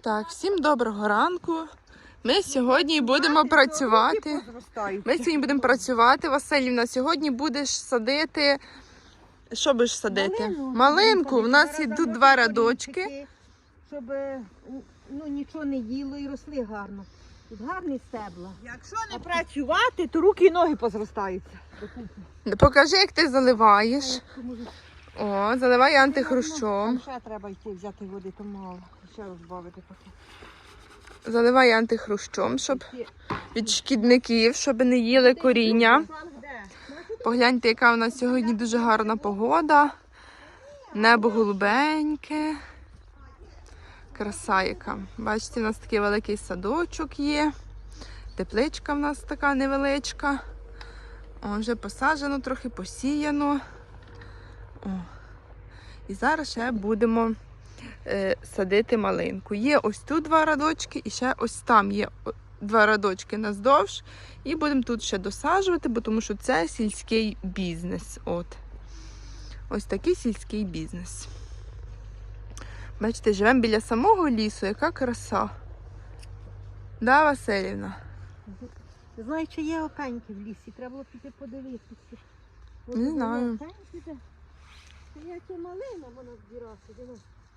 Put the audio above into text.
Так, всім доброго ранку. Ми сьогодні будемо працювати. Ми сьогодні будемо працювати. Василівна, сьогодні будеш садити. Що будеш садити? Малинку. У нас є тут два рядочки. Щоб е, ну, нічого не їло і росли гарно. Тут гарні стебла. Якщо не працювати, то руки і ноги позростаються. Покажи, як ти заливаєш. О, заливай антихрущом. Ще треба йти взяти води, то мало. Ще розбавити поки. Заливай антихрущом, щоб від шкідників, щоб не їли коріння. Погляньте, яка у нас сьогодні дуже гарна погода. Небо голубеньке. Краса яка. Бачите, у нас такий великий садочок є. Тепличка в нас така невеличка. О, вже посаджено, трохи посіяно. О. І зараз ще будемо е, садити малинку. Є ось тут два радочки, і ще ось там є два радочки наздовж. І будемо тут ще досаджувати, бо тому що це сільський бізнес. От. Ось такий сільський бізнес. Бачите, живемо біля самого лісу, яка краса. Да, Василівна? Знаю, чи є опеньки в лісі, треба було піти подивитися. Не знаю. Опеньки де? Це як і малина вона збиралася.